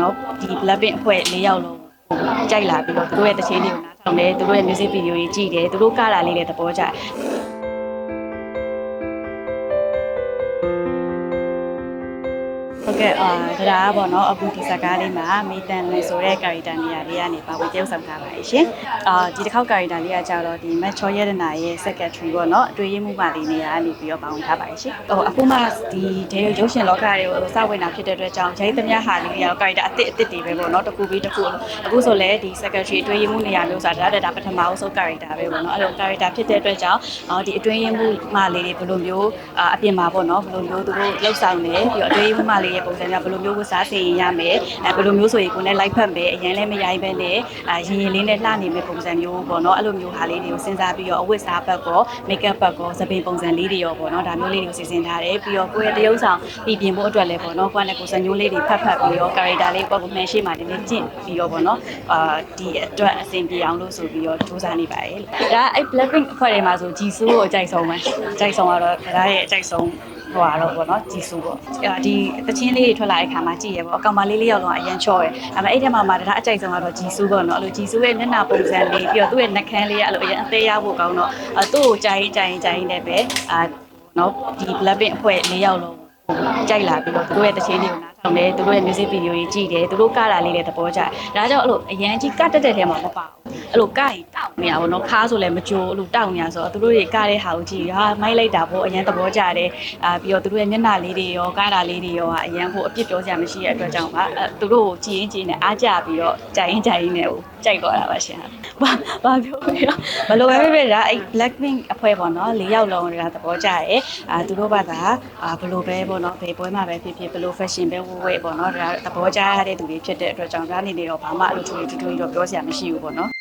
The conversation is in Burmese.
နော်ဒီ Blackpink အဖွဲ့၄ယောက်လုံးကြိုက်လာပြီးတော့သူတို့ရဲ့တခြင်းတွေကိုနားထောင်တယ်သူတို့ရဲ့ music video တွေကြည့်တယ်သူတို့ကတာလေးတွေသဘောကျတယ် ဟုတ်ကဲ့အာဒါကပေါ့နော်အခုဒီဇာတ်ကားလေးမှာမေတန်လင်ဆိုတဲ့ character နေရာလေးကနေပါဝင်တရုပ်ဆောင်ထားပါတယ်ရှင်အာဒီတစ်ခေါက် character လေးကကြတော့ဒီ Match Choy ရတနာရဲ့ secretary ပေါ့နော်အတွေ့အမှုမှလေးနေရာကနေပြီးတော့ပါဝင်ထားပါတယ်ရှင်ဟိုအခုမှဒီဒေရုပ်ရှင်လောကတွေကိုစဝင်တာဖြစ်တဲ့အတွက်ကြောင့်ဂျိုင်းသမျှဟာလေးတွေက character အစ်စ်အစ်စ်တွေပဲပေါ့နော်တစ်ခုပြီးတစ်ခုအခုဆိုလဲဒီ secretary အတွေ့အမှုနေရာမျိုးဆိုတာဒါဒါပထမအဆုံး character ပဲပေါ့နော်အဲ့လို character ဖြစ်တဲ့အတွက်ကြောင့်အော်ဒီအတွင်းရမှုမှလေးတွေဘယ်လိုမျိုးအာအပြင်မှာပေါ့နော်ဘယ်လိုမျိုးသူတို့လှုပ်ဆောင်နေပြီးတော့အတွင်းရမှုမှလေးရဲ့ပုံစံကဘယ်လိုမျိုးဝတ်စားစေရင်ရမယ်အဲဘယ်လိုမျိုးဆိုရင်ကိုယ်နဲ့ like ဖတ်မယ်အရင်လည်းမရိုင်းပဲနဲ့အာရင်ရင်လေးနဲ့လှနေမယ်ပုံစံမျိုးပေါ့နော်အဲ့လိုမျိုးဟာလေးတွေကိုစဉ်းစားပြီးတော့အဝတ်စားဘက်ကော makeup ဘက်ကောသပင်ပုံစံလေးတွေရောပေါ့နော်ဒါမျိုးလေးတွေကိုစီစဉ်ထားတယ်ပြီးတော့ကိုယ့်ရဲ့တရုပ်ဆောင်ပြည်ပြင်ဖို့အတွက်လည်းပေါ့နော်ကိုယ်နဲ့ကိုယ်စံမျိုးလေးတွေဖတ်ဖတ်ပြီးတော့ character လေးပေါ့ကိုမှန်ရှိမှနည်းနည်းကျင့်ပြီးတော့ပေါ့နော်အာဒီအတွက်အဆင်ပြေအောင်လို့ဆိုပြီးတော့စူးစမ်းနေပါတယ်ဒါအဲ့ Blackpink အဖွဲ့ထဲမှာဆို Jisoo ကိုအကြိုက်ဆုံးပဲအကြိုက်ဆုံးကတော့ဒါရဲ့အကြိုက်ဆုံး ဟိုကတော့ပေါ့နော်ဂျီဆူပေါ့ဒီတချင်းလေးတွေထွက်လာတဲ့ခါမှာကြည့်ရပေါ့အကောင်မလေးလေးယောက်လုံးအရန်ချော့တယ်ဒါပေမဲ့အဲ့ထဲမှာမှဒါအကြိုက်ဆုံးကတော့ဂျီဆူပေါ့နော်အဲ့လိုဂျီဆူရဲ့မျက်နှာပုံစံလေးပြီးတော့သူ့ရဲ့နှာခမ်းလေးကအဲ့လိုအရန်အသေးရဖို့ကောင်းတော့အဲသူ့ကိုကြိုင်းကြိုင်းကြိုင်းနဲ့ပဲအာနော်ဒီ Blackpink အဖွဲ့၄ယောက်လုံးကြိုက်လာပြီးတော့သူတို့ရဲ့တချင်းတွေကိုနားထောင်တယ်သူတို့ရဲ့ music video တွေကြည့်တယ်သူတို့ကတာလေးတွေသဘောကျတယ်ဒါကြောင့်အဲ့လိုအရန်ကြီးကတ်တက်တဲ့ထဲမှာမပါဘူးအဲ့လိုကရင်တောက် နေရပါတော့ခါဆိုလည်းမကြိုအဲ့လိုတောက်နေရဆိုတော့သူတို့တွေကတဲ့ဟာကိုကြည့်ဟာမိုက်လိုက်တာပေါ့အရန်သဘောကျတယ်အာပြီးတော့သူတို့ရဲ့မျက်နှာလေးတွေရောကတာလေးတွေရောအရန်ဖို့အပြစ်ပြောစရာမရှိတဲ့အတွက်ကြောင့်ပါအဲသူတို့ကိုကြည်ရင်ကြည်နေအားကြပြီးတော့ကြိုင်ရင်ကြိုင်ရင်နဲ့ဟိုကြိုက်တော့တာပါရှင်ဘာဘာပြောလဲဘလို့ပဲပဲပဲဒါအဲ့ Blackpink အဖွဲ့ပေါ့နော်၄ယောက်လုံးကသဘောကျတယ်အာသူတို့ဘာသာအာဘလို့ပဲပေါ့နော်ဘယ်ပွဲမှာပဲဖြစ်ဖြစ်ဘလို့ fashion ပဲဝဝဲပေါ့နော်ဒါသဘောကျရတဲ့သူတွေဖြစ်တဲ့အတွက်ကြောင့်ဒါနေနေတော့ဘာမှအလိုထူထူထူတော့ပြောစရာမရှိဘူးပေါ့နော်